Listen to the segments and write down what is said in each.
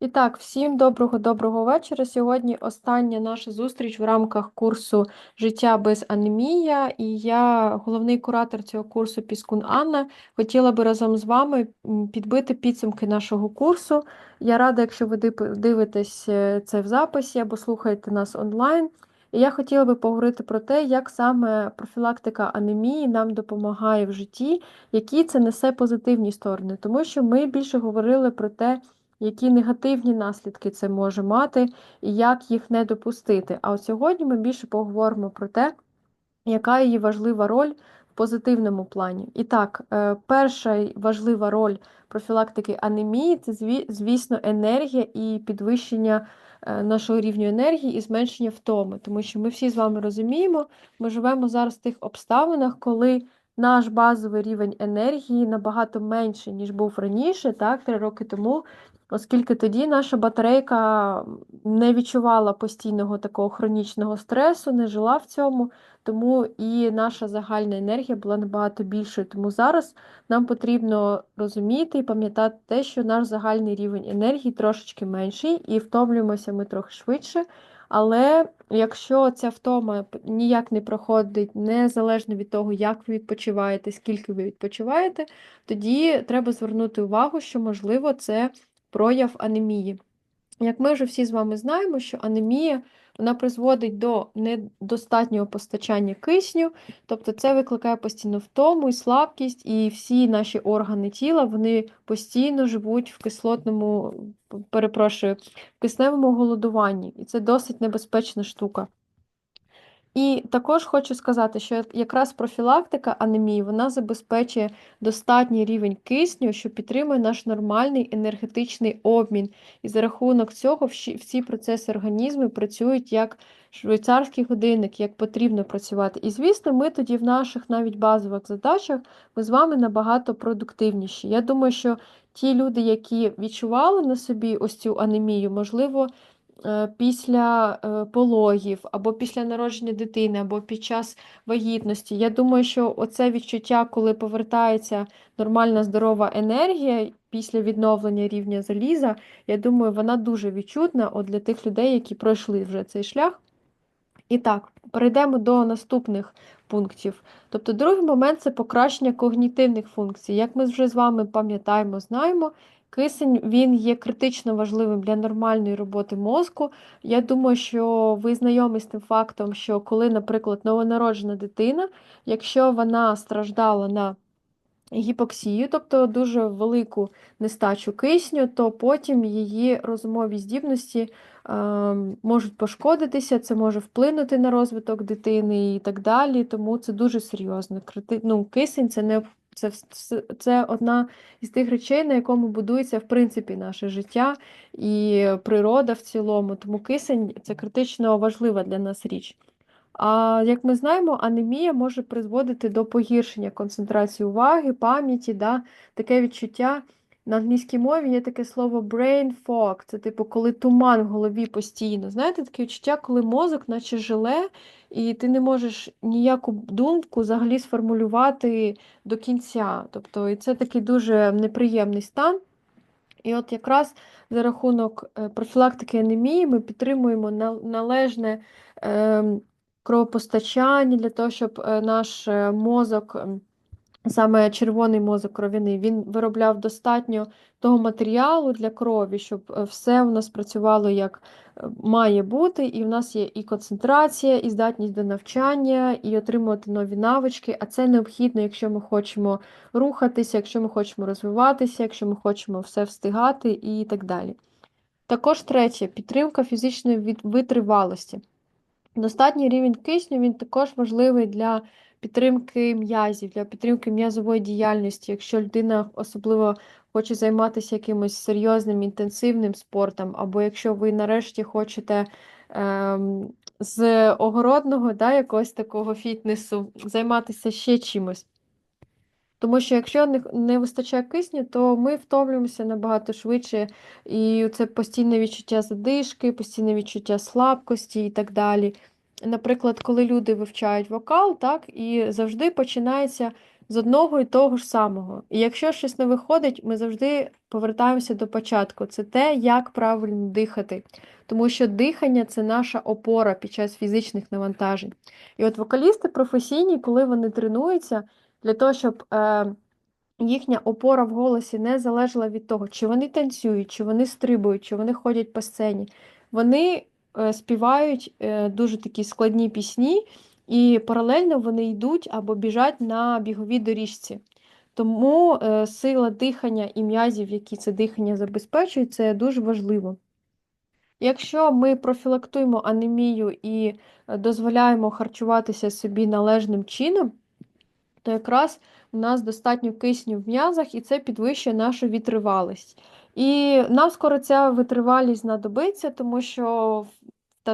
І так, всім доброго-доброго вечора. Сьогодні остання наша зустріч в рамках курсу Життя без анемія. І я, головний куратор цього курсу Піскун Анна, хотіла би разом з вами підбити підсумки нашого курсу. Я рада, якщо ви дивитесь е, це в записі або слухаєте нас онлайн. І я хотіла би поговорити про те, як саме профілактика анемії нам допомагає в житті, які це несе позитивні сторони, тому що ми більше говорили про те які негативні наслідки це може мати, і як їх не допустити. А от сьогодні ми більше поговоримо про те, яка її важлива роль в позитивному плані. І так, е, перша важлива роль профілактики анемії це, звісно, енергія і підвищення. Е, нашого рівню енергії і зменшення втоми, тому що ми всі з вами розуміємо, ми живемо зараз в тих обставинах, коли наш базовий рівень енергії набагато менший, ніж був раніше, так, три роки тому, оскільки тоді наша батарейка не відчувала постійного такого хронічного стресу, не жила в цьому, тому і наша загальна енергія була набагато більшою. Тому зараз нам потрібно розуміти і пам'ятати те, що наш загальний рівень енергії трошечки менший, і втомлюємося ми трохи швидше. Але якщо ця втома ніяк не проходить, незалежно від того, як ви відпочиваєте, скільки ви відпочиваєте, тоді треба звернути увагу, що, можливо, це прояв анемії. Як ми вже всі з вами знаємо, що анемія вона призводить до недостатнього постачання кисню, тобто це викликає постійну втому і слабкість, і всі наші органи тіла вони постійно живуть в кислотному, перепрошую, в кисневому голодуванні, і це досить небезпечна штука. І також хочу сказати, що якраз профілактика анемії вона забезпечує достатній рівень кисню, що підтримує наш нормальний енергетичний обмін. І за рахунок цього всі процеси організму працюють як швейцарський годинник, як потрібно працювати. І, звісно, ми тоді в наших навіть базових задачах ми з вами набагато продуктивніші. Я думаю, що ті люди, які відчували на собі ось цю анемію, можливо. Е, після е, пологів, або після народження дитини, або під час вагітності. Я думаю, що оце відчуття, коли повертається нормальна здорова енергія після відновлення рівня заліза, я думаю, вона дуже відчутна от для тих людей, які пройшли вже цей шлях. І так, перейдемо до наступних пунктів. Тобто, другий момент це покращення когнітивних функцій. Як ми вже з вами пам'ятаємо, знаємо, Кисень він є критично важливим для нормальної роботи мозку. Я думаю, що ви знайомі з тим фактом, що коли, наприклад, новонароджена дитина, якщо вона страждала на гіпоксію, тобто дуже велику нестачу кисню, то потім її розумові здібності е, можуть пошкодитися, це може вплинути на розвиток дитини і так далі. Тому це дуже серйозно. Ну, Кисень це не це це одна із тих речей, на якому будується в принципі наше життя і природа в цілому. Тому кисень це критично важлива для нас річ. А як ми знаємо, анемія може призводити до погіршення концентрації уваги, пам'яті, да? таке відчуття. На англійській мові є таке слово brain fog, це типу, коли туман в голові постійно. Знаєте, таке відчуття, коли мозок, наче жиле, і ти не можеш ніяку думку взагалі сформулювати до кінця. Тобто, і це такий дуже неприємний стан. І от якраз за рахунок е, профілактики анемії ми підтримуємо належне ем, кровопостачання для того, щоб е, наш е, мозок. Саме червоний мозок кров'яний, він виробляв достатньо того матеріалу для крові, щоб е, все у нас працювало як е, має бути, і в нас є і концентрація, і здатність до навчання, і отримувати нові навички. А це необхідно, якщо ми хочемо рухатися, якщо ми хочемо розвиватися, якщо ми хочемо все встигати і так далі. Також третє підтримка фізичної витривалості. Достатній рівень кисню він також важливий для підтримки м'язів, для підтримки м'язової діяльності, якщо людина особливо хоче займатися якимось серйозним інтенсивним спортом, або якщо ви нарешті хочете ем, з огородного да, якогось такого фітнесу займатися ще чимось. Тому що якщо не, не вистачає кисню, то ми втомлюємося набагато швидше, і це постійне відчуття задишки, постійне відчуття слабкості і так далі наприклад, коли люди вивчають вокал, так, і завжди починається з одного і того ж самого. І якщо щось не виходить, ми завжди повертаємося до початку. Це те, як правильно дихати. Тому що дихання це наша опора під час фізичних навантажень. І от вокалісти професійні, коли вони тренуються, для того, щоб е, їхня опора в голосі не залежала від того, чи вони танцюють, чи вони стрибують, чи вони ходять по сцені. Вони співають е, дуже такі складні пісні, і паралельно вони йдуть або біжать на біговій доріжці. Тому е, сила дихання і м'язів, які це дихання забезпечують, це дуже важливо. Якщо ми профілактуємо анемію і дозволяємо харчуватися собі належним чином, то якраз у нас достатньо кисню в м'язах, і це підвищує нашу витривалість. І нам скоро ця витривалість знадобиться, тому що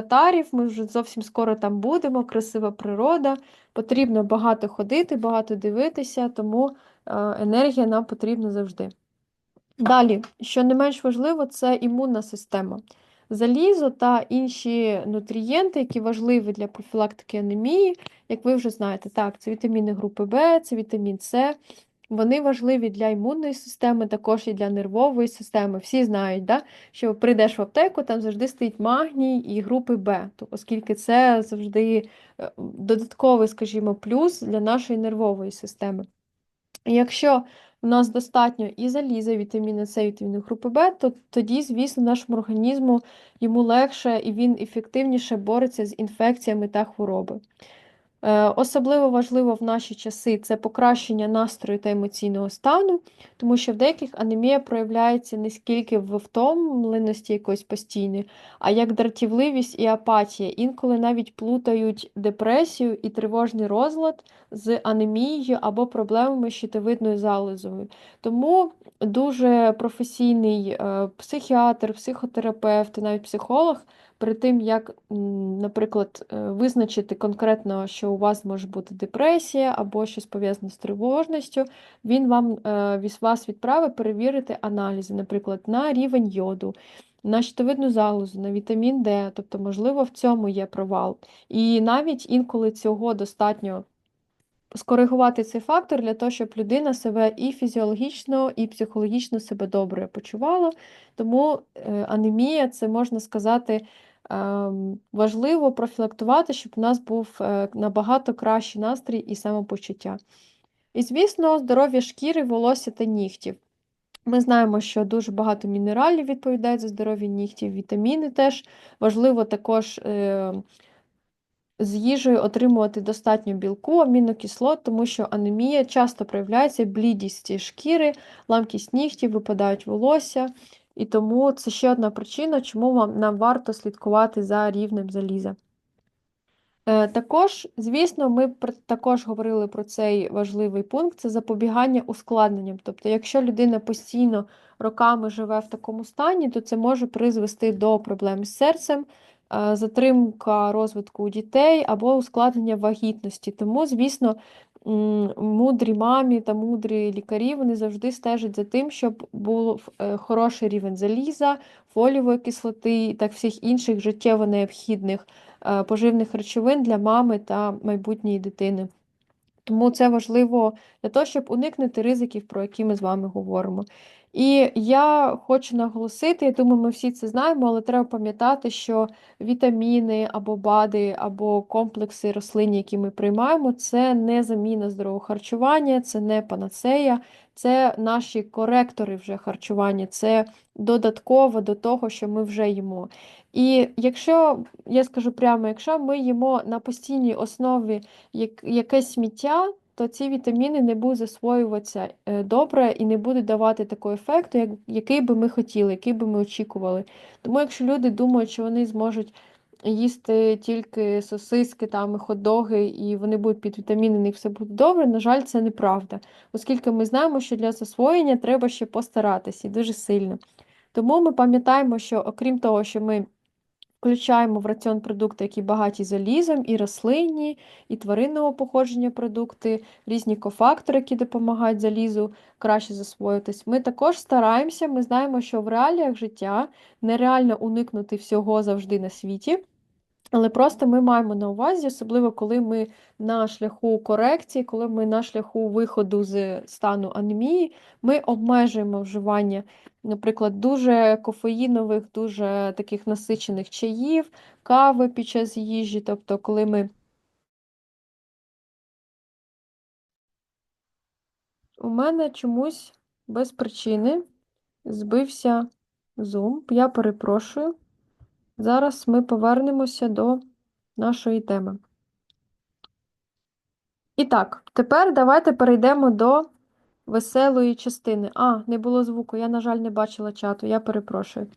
татарів ми вже зовсім скоро там будемо, красива природа, потрібно багато ходити, багато дивитися, тому е, енергія нам потрібна завжди. Далі, що не менш важливо, це імунна система. Залізо та інші нутрієнти, які важливі для профілактики анемії, як ви вже знаєте, так, це вітаміни групи В, це вітамін С. Вони важливі для імунної системи, також і для нервової системи. Всі знають, да, що прийдеш в аптеку, там завжди стоїть магній і групи Б, оскільки це завжди е, додатковий, скажімо, плюс для нашої нервової системи. Якщо у нас достатньо і заліза, вітаміни С, вітаміни групи Б, то тоді, звісно, нашому організму йому легше і він ефективніше бореться з інфекціями та хвороби. Е, особливо важливо в наші часи це покращення настрою та емоційного стану, тому що в деяких анемія проявляється не скільки в втомленості якоїсь постійної, а як дратівливість і апатія. Інколи навіть плутають депресію і тривожний розлад з анемією або проблемами щитовидною залозою. Тому дуже професійний е, психіатр, психотерапевт, навіть психолог перед тим, як, наприклад, е, визначити конкретно, що у вас може бути депресія або щось пов'язане з тривожністю, він вам е, вас відправить перевірити аналізи, наприклад, на рівень йоду. На щитовидну залозу, на вітамін Д, тобто, можливо, в цьому є провал. І навіть інколи цього достатньо скоригувати цей фактор для того, щоб людина себе і фізіологічно, і психологічно себе добре почувала. Тому е, анемія це можна сказати важливо профілактувати, щоб у нас був е, набагато кращий настрій і самопочуття. І, звісно, здоров'я шкіри, волосся та нігтів. Ми знаємо, що дуже багато мінералів відповідають за здоров'я нігтів, вітаміни теж. Важливо також е, з їжею отримувати достатньо білку, амінокислот, тому що анемія часто проявляється блідість шкіри, ламкість нігтів, випадають волосся. І тому це ще одна причина, чому вам, нам варто слідкувати за рівнем заліза. Е, також, звісно, ми також говорили про цей важливий пункт це запобігання ускладненням. Тобто, якщо людина постійно роками живе в такому стані, то це може призвести до проблем з серцем, е, затримка розвитку у дітей або ускладнення вагітності. Тому, звісно, мудрі мамі та мудрі лікарі вони завжди стежать за тим, щоб був е, хороший рівень заліза, фолієвої кислоти і всіх інших життєво необхідних е, поживних речовин для мами та майбутньої дитини. Тому це важливо для того, щоб уникнути ризиків, про які ми з вами говоримо. І я хочу наголосити, я думаю, ми всі це знаємо, але треба пам'ятати, що вітаміни або БАДи, або комплекси рослин, які ми приймаємо, це не заміна здорового харчування, це не панацея, це наші коректори вже харчування, це додатково до того, що ми вже їмо. І якщо, я скажу прямо, якщо ми їмо на постійній основі якесь сміття, то ці вітаміни не будуть засвоюватися е, добре і не будуть давати такого ефекту, як, який би ми хотіли, який би ми очікували. Тому якщо люди думають, що вони зможуть їсти тільки сосиски, там, хот-доги, і вони будуть під вітаміни, і все буде добре, на жаль, це неправда. Оскільки ми знаємо, що для засвоєння треба ще постаратися і дуже сильно. Тому ми пам'ятаємо, що окрім того, що ми Включаємо в раціон продукти, які багаті залізом, і рослинні, і тваринного походження продукти, різні кофактори, які допомагають залізу краще засвоїтись. Ми також стараємося, ми знаємо, що в реаліях життя нереально уникнути всього завжди на світі. Але просто ми маємо на увазі, особливо коли ми на шляху корекції, коли ми на шляху виходу з стану анемії, ми обмежуємо вживання, наприклад, дуже кофеїнових, дуже таких насичених чаїв, кави під час їжі. Тобто, коли ми у мене чомусь без причини збився Zoom. Я перепрошую. Зараз ми повернемося до нашої теми. І так, тепер давайте перейдемо до веселої частини. А, не було звуку, я, на жаль, не бачила чату, я перепрошую.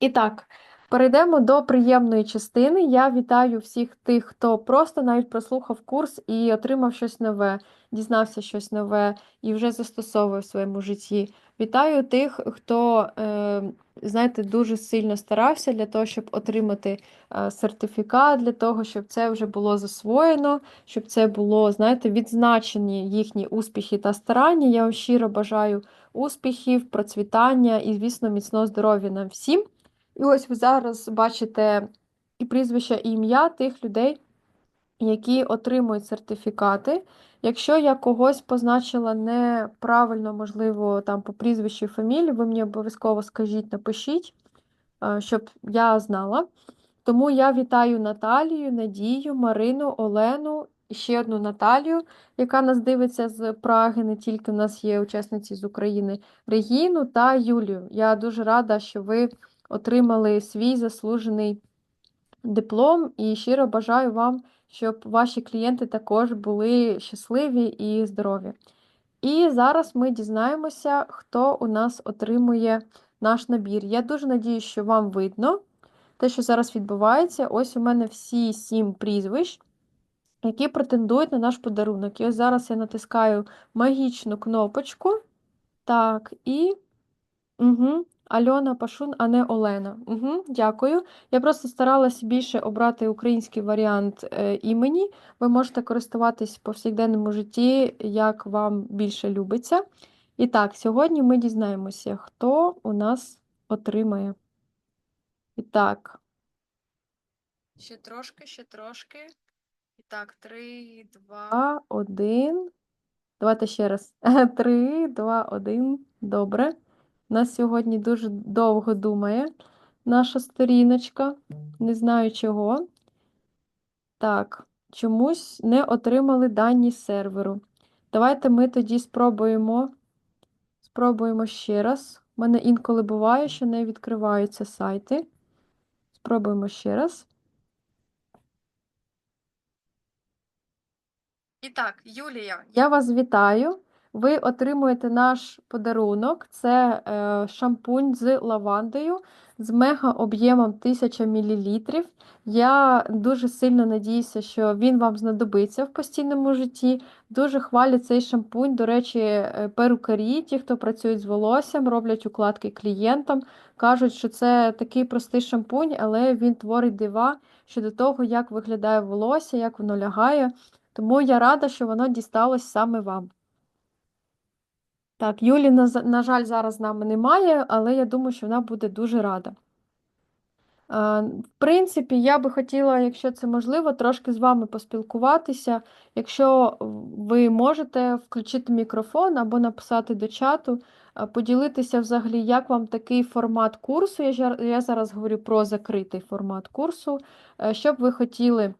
І так, перейдемо до приємної частини. Я вітаю всіх тих, хто просто навіть прослухав курс і отримав щось нове, дізнався щось нове і вже застосовує в своєму житті. Вітаю тих, хто, е, знаєте, дуже сильно старався для того, щоб отримати е, сертифікат, для того, щоб це вже було засвоєно, щоб це було, знаєте, відзначені їхні успіхи та старання. Я вам щиро бажаю успіхів, процвітання і, звісно, міцного здоров'я нам всім. І ось ви зараз бачите і прізвища, і ім'я тих людей, які отримують сертифікати. Якщо я когось позначила неправильно, можливо, там по прізвищу і фамілії, ви мені обов'язково скажіть, напишіть, е, щоб я знала. Тому я вітаю Наталію, Надію, Марину, Олену і ще одну Наталію, яка нас дивиться з Праги, не тільки в нас є учасниці з України, Регіну та Юлію. Я дуже рада, що ви отримали свій заслужений диплом і щиро бажаю вам, щоб ваші клієнти також були щасливі і здорові. І зараз ми дізнаємося, хто у нас отримує наш набір. Я дуже надію, що вам видно те, що зараз відбувається. Ось у мене всі сім прізвищ, які претендують на наш подарунок. І ось зараз я натискаю магічну кнопочку. Так, і. Угу. Альона Пашун, а не Олена. Угу, Дякую. Я просто старалася більше обрати український варіант е, імені. Ви можете користуватись в повсякденному житті, як вам більше любиться. І так, сьогодні ми дізнаємося, хто у нас отримає. І так. Ще трошки, ще трошки. І так, 3, 2, 1. Давайте ще раз. 3, 2, 1. Добре. Нас сьогодні дуже довго думає наша сторіночка. Не знаю чого. Так, чомусь не отримали дані серверу. Давайте ми тоді спробуємо. Спробуємо ще раз. У мене інколи буває, що не відкриваються сайти. Спробуємо ще раз. І так, Юлія, я вас вітаю. Ви отримуєте наш подарунок. Це е, шампунь з лавандою з мега об'ємом 1000 мл. Я дуже сильно надіюся, що він вам знадобиться в постійному житті. Дуже хвалять цей шампунь. До речі, е, перукарі, ті, хто працюють з волоссям, роблять укладки клієнтам. Кажуть, що це такий простий шампунь, але він творить дива щодо того, як виглядає волосся, як воно лягає. Тому я рада, що воно дісталось саме вам. Так, Юлі, на, жаль, зараз з нами немає, але я думаю, що вона буде дуже рада. В принципі, я би хотіла, якщо це можливо, трошки з вами поспілкуватися. Якщо ви можете включити мікрофон або написати до чату, поділитися взагалі, як вам такий формат курсу. Я зараз говорю про закритий формат курсу, е, що б ви хотіли.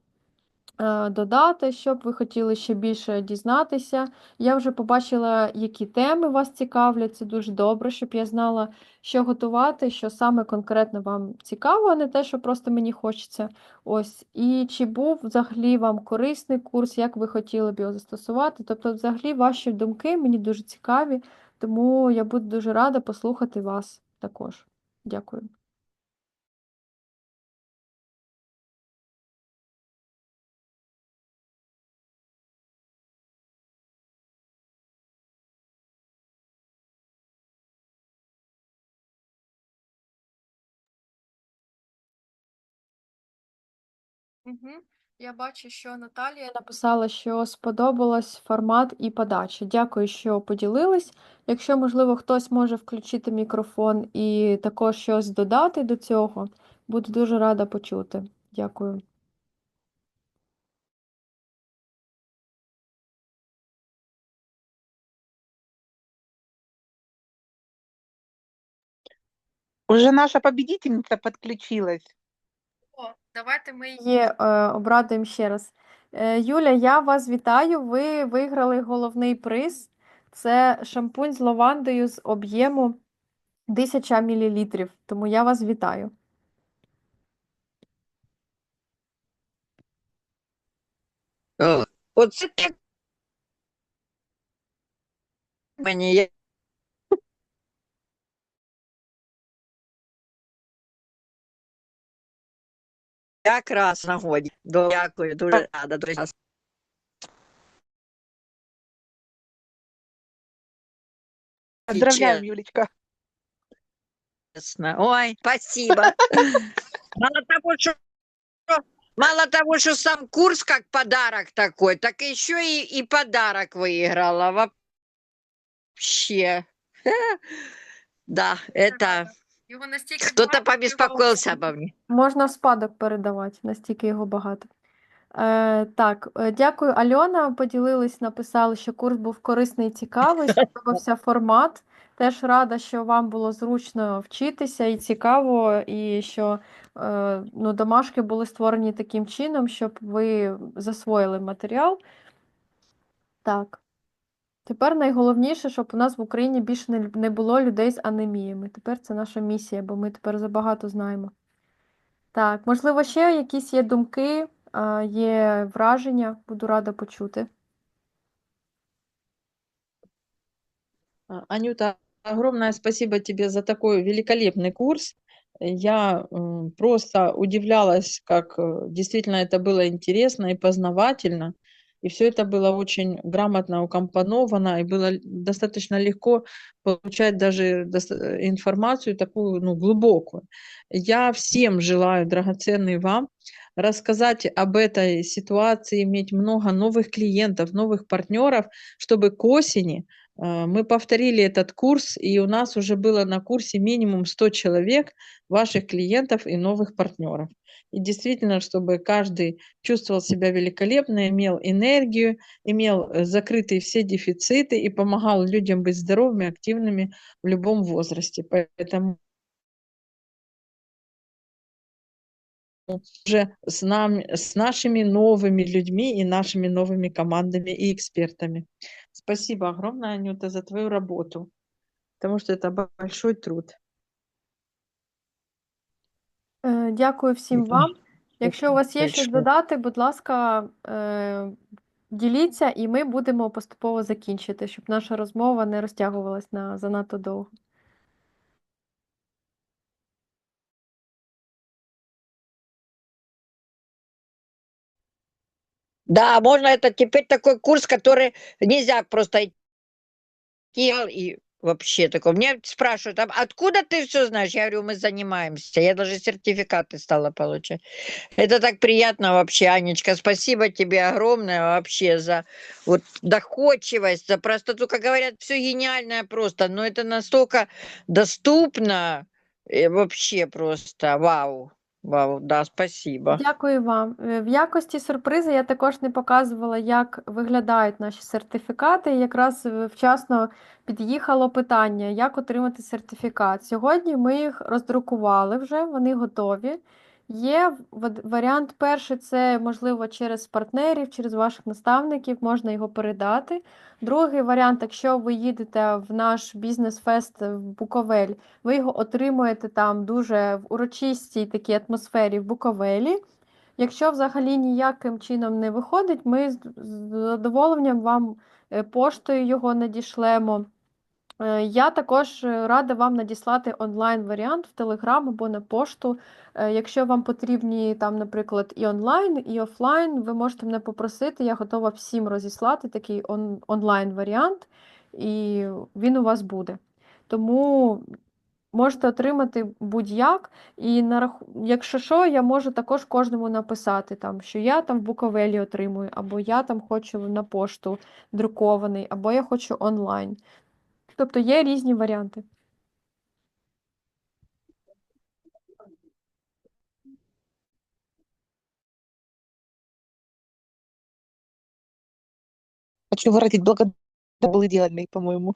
Е, додати, щоб ви хотіли ще більше дізнатися. Я вже побачила, які теми вас цікавлять. Це дуже добре, щоб я знала, що готувати, що саме конкретно вам цікаво, а не те, що просто мені хочеться. Ось. І чи був взагалі вам корисний курс, як ви хотіли б його застосувати. Тобто, взагалі, ваші думки мені дуже цікаві, тому я буду дуже рада послухати вас також. Дякую. Угу. Я бачу, що Наталія написала, що сподобалось формат і подача. Дякую, що поділились. Якщо, можливо, хтось може включити мікрофон і також щось додати до цього, буду дуже рада почути. Дякую. Уже наша победительница подключилась. Давайте ми її е, обрадуємо ще раз. Е, Юля, я вас вітаю. Ви виграли головний приз. Це шампунь з лавандою з об'єму 1000 мл. Тому я вас вітаю. Оце так мені якраз нагоді. Дякую, дуже рада, друзі. Поздравляем, Юлечка. Честно. Ой, спасибо. Мало того, что Мало того, что сам курс как подарок такой, так еще и, и подарок выиграла. Вообще. Да, это Його настільки кто-то побеспокоился обо мне. Можна в спадок передавати, настільки його багато. Е, так, е, дякую, Альона. Поділились, написали, що курс був корисний і цікавий, сподобався формат. Теж рада, що вам було зручно вчитися і цікаво, і що е, ну, домашки були створені таким чином, щоб ви засвоїли матеріал. Так. Тепер найголовніше, щоб у нас в Україні більше не, не було людей з анеміями. Тепер це наша місія, бо ми тепер забагато знаємо. Так, можливо, ще якісь є думки, а, є враження, буду рада почути. А, Анюта, огромное спасибо тебе за такой великолепный курс. Я м, просто удивлялась, как э, действительно это было интересно и познавательно. И все это было очень грамотно укомпоновано, и было достаточно легко получать даже э, информацию такую, ну, глубокую. Я всем желаю, драгоценный вам, рассказать об этой ситуации, иметь много новых клиентов, новых партнеров, чтобы к осени а, Мы повторили этот курс, и у нас уже было на курсе минимум 100 человек, ваших клиентов и новых партнеров. И действительно, чтобы каждый чувствовал себя великолепно, имел энергию, имел э, закрытые все дефициты и помогал людям быть здоровыми, активными в любом возрасте. Поэтому уже с, нами, с нашими новыми людьми и нашими новыми командами и экспертами. Спасибо огромное, Анюта, за твою работу, потому что это бо- большой труд. Е, Дякую всім вам. Якщо у вас є щось додати, будь ласка, е, діліться, і ми будемо поступово закінчити, щоб наша розмова не розтягувалась на занадто довго. Да, можно это теперь такой курс, который нельзя просто идти и вообще такой. Мне спрашивают, «А откуда ты все знаешь? Я говорю, мы занимаемся. Я даже сертификаты стала получать. Это так приятно вообще, Анечка. Спасибо тебе огромное вообще за вот доходчивость, за простоту. Как говорят, все гениальное просто, но это настолько доступно. э, Вообще просто вау. Вау, да, спасибо. Дякую вам. Е, В якості сюрпризу я також не показувала, як виглядають наші сертифікати. Якраз е, вчасно під'їхало питання, як отримати сертифікат. Сьогодні ми їх роздрукували вже, вони готові. Є варіант перший, це можливо через партнерів, через ваших наставників, можна його передати. Другий варіант, якщо ви їдете в наш бізнес-фест в Буковель, ви його отримуєте там дуже в урочистій такій атмосфері в Буковелі. Якщо взагалі ніяким чином не виходить, ми з задоволенням вам е, поштою його надішлемо. Е, Я також е, рада вам надіслати онлайн-варіант в Telegram або на пошту. Е, Якщо вам потрібні там, наприклад, і онлайн, і офлайн, ви можете мене попросити. Я готова всім розіслати такий он- онлайн-варіант, і він у вас буде. Тому можете отримати будь-як. І на якщо що, я можу також кожному написати, там, що я там в Буковелі отримую, або я там хочу на пошту друкований, або я хочу онлайн. Тобто є різні варіанти. Хочу выразить благодарность. Был идеальный, по-моему.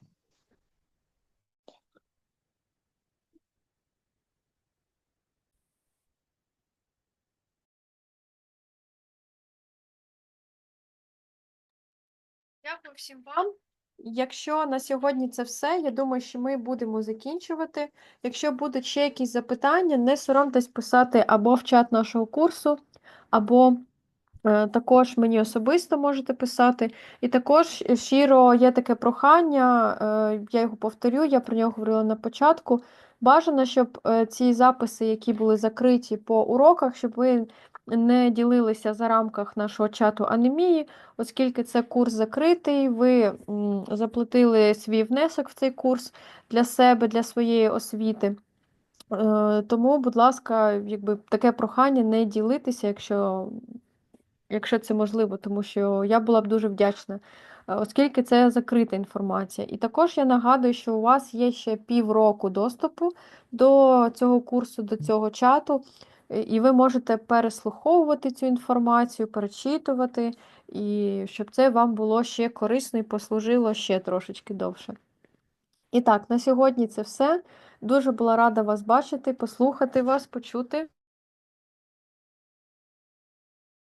Дякую всім вам. Якщо на сьогодні це все, я думаю, що ми будемо закінчувати. Якщо будуть ще якісь запитання, не соромтесь писати або в чат нашого курсу, або е, також мені особисто можете писати. І також щиро є таке прохання, е, я його повторю, я про нього говорила на початку. Бажано, щоб е, ці записи, які були закриті по уроках, щоб ви не ділилися за рамках нашого чату анемії, оскільки це курс закритий, ви заплатили свій внесок в цей курс для себе, для своєї освіти. Е, Тому, будь ласка, якби таке прохання не ділитися, якщо, якщо це можливо, тому що я була б дуже вдячна, е, оскільки це закрита інформація. І також я нагадую, що у вас є ще півроку доступу до цього курсу, до цього чату, і ви можете переслуховувати цю інформацію, перечитувати, і щоб це вам було ще корисно і послужило ще трошечки довше. І так, на сьогодні це все. Дуже була рада вас бачити, послухати вас, почути.